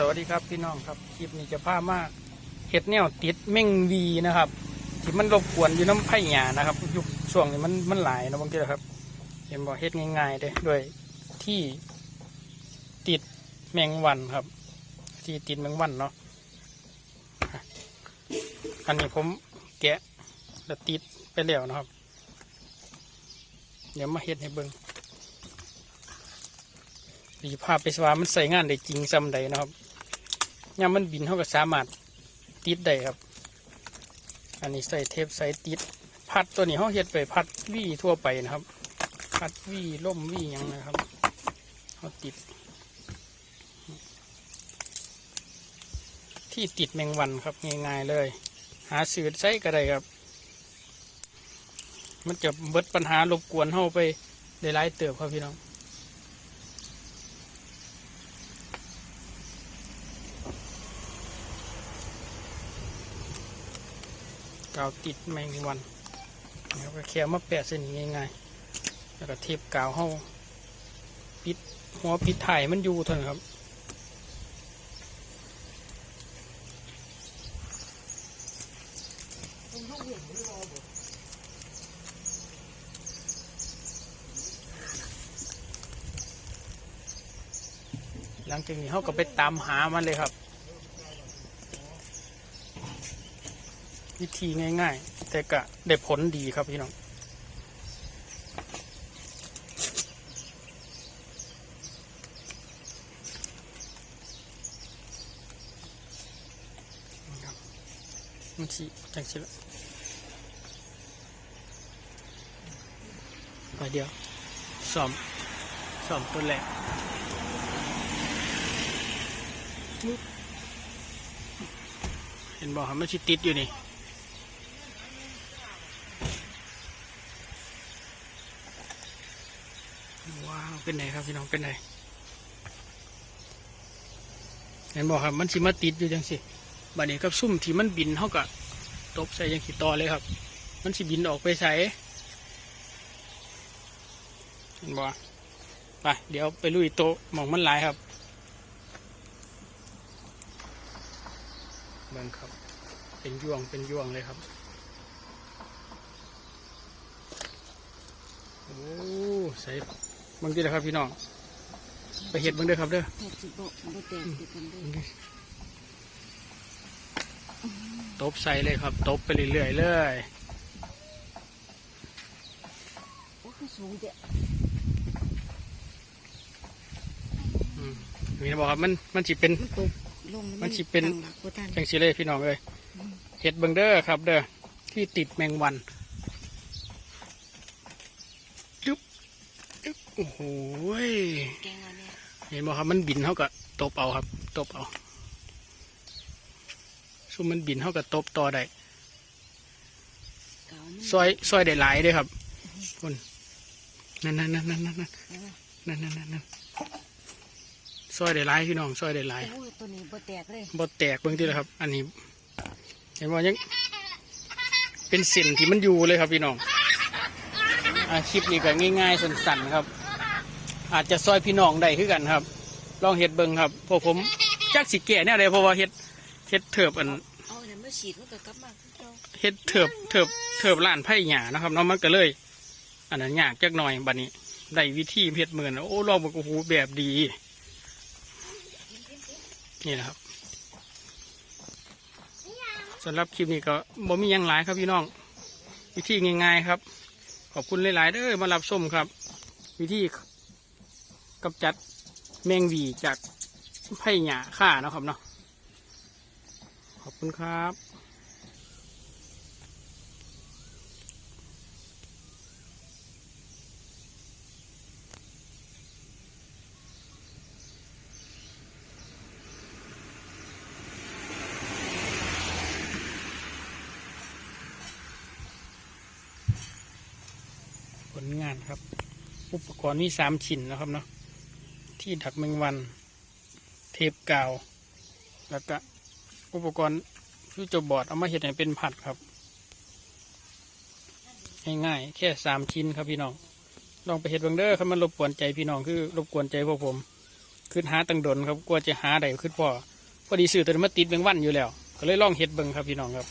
สวัสดีครับพี่น้องครับคลิปนี้จะพามาเห็ดแนวติดเม่งวีนะครับที่มันรบกวนอยู่น้ำไผ่หยานะครับยุคช่วงนี้มันมันหลายนะบางทีนะครับ เห็นบอกเห็ดง่ายๆเลยด้วยที่ติดแมงวันครับ ที่ติดแมงวันเนาะอันนี้ผมแกะแล้วติดไปแล้วนะครับ เดี๋ยวมาเห็ดให้เบิ่งดีภาพไปสวามันใส่งานได้จริงซ้ำใดนะครับ ยามมันบินเขาก็สามารถติดได้ครับ อันนี้ใส่เทปใส่ติด พัดตัวนี้เขาเฮ็ดไปพัดวี่ทั่วไปนะครับ พัดวี่ล่มวี่ยังนะครับเขาติด ที่ติดแมงวันครับง่ายๆเลย หาสื่อใช้ก็ได้ครับ มันจะเบิดปัญหารบกวนเข้าไปหลายเติบครับพี่น้อง กาวติดแมงวันแล้วก็แค่มาแปะเส้นง่ายๆแล้วก็เทปกาวเข้าปิดหัวปิดถ่ายมันอยู่เท่านั้นครับหลังจากนี้เขาก็ไปตามหามันเลยครับ วิธีง่าย ๆ แต่ก็ได้ผลดีครับพี่น้องมันสิจังสิละไปเดียวสอมสอมตัวแรกเห็นบอกครับมันสิติดอยู่นี่ ว้าว เป็นไงครับพี่น้องเป็นไงเห็นบอกครับมันสิมาติดอยู่จังสิบัดนี้กับซุ่มที่มันบินเท่ากับตบใส่ยังขีดต่อเลยครับ มันสิบินออกไปใส่เห็นบ่ไปเดี๋ยวไปลุยโตมองมันหลายครับเบิ่งครับ เป็นยวงเป็นยวงเลยครับโอ้ใส่ บางทีนะครับพี่น้องไปเห็ดเบางเด้อครับเด้อแปดสิบบ่บ่แตกติดกันเด้อตบใส่เลยครับ ตบไปเรื่อยๆเลยโอ้คือสูงเจ้ะอืมนี่นะบอกครับมันมันสิเป็นมันตกลงแล้วมันสิเป็นตั้งหลักบ่ทันจังสิเลยพี่น้องเลยเห็ดเบิงเด้อครับ เด้อที่ติดแมงวันจุ๊บจุ๊บ โอ้โหยแกงเอาเนี่ยเห็นบอกครับมันบินเท่ากับตบเอาครับ ตบเอาซุมมันบินเท่ากับตบต่อได้เก่ามันซอยซอยได้หลายเด้อครับคนนั่นนั่นนั่นนั่นนั่นนั่นเออนั่นนั่นนั่นนั่นซอยได้หลายพี่น้องซอยได้หลายโอ้ยตัวนี้บ่แตกเลยบ่แตกเบิ่งทีละครับ อันนี้เห็นว่ายังเป็นเส้นที่มันอยู่เลยครับพี่น้องอาคลิปนี้ก็ง่าย ๆ สั้นๆครับ อาจจะซอยพี่น้องได้คือกันครับ ลองเห็ดเบิ่งครับเพราะผมจักสิแก่เนี่ยเลยเพราะว่าเห็ดเห็ดเถิบอันเอาเนี่ยมาฉีดมันก็กลับมาคือเก่าเฮ็ดเถิบเถิบเถิบล้านไผ่หยานะครับเนาะมันก็เลย อันนั้นยากจักหน่อยบัดนี้ได้วิธีเฮ็ดเหมือนโอ้ลองบอกโอ้โหแบบดี นี่นะครับสำหรับคลิปนี้ก็บ่มีหยังหลายครับพี่น้อง วิธีง่ายๆครับ ขอบคุณหลายๆเด้อมารับชมครับ วิธี กำจัดแมงวีจากไผ่หยาข่านะครับเนาะขอบคุณครับผลงานครับ อุปกรณ์มีสามชิ้นนะครับเนาะ ที่ดักแมงวัน เทปกาว แล้วก็อุปกรณ์ฟิวเจอร์บอร์ดเอามาเห็ดให้เป็นผัดครับ ง่ายๆแค่สามชิ้นครับพี่น้อง ลองไปเห็ดเบังเด้อครับมันรบกวนใจพี่น้องคือรบกวนใจพวกผมขึ้นหาตังดนครับกลัวจะหาได้ขึ้นพอพอดีซื้อตัวมาติดแมงวันอยู่แล้ว ก็เลยลองเฮ็ดเบิ่งครับพี่น้องครับ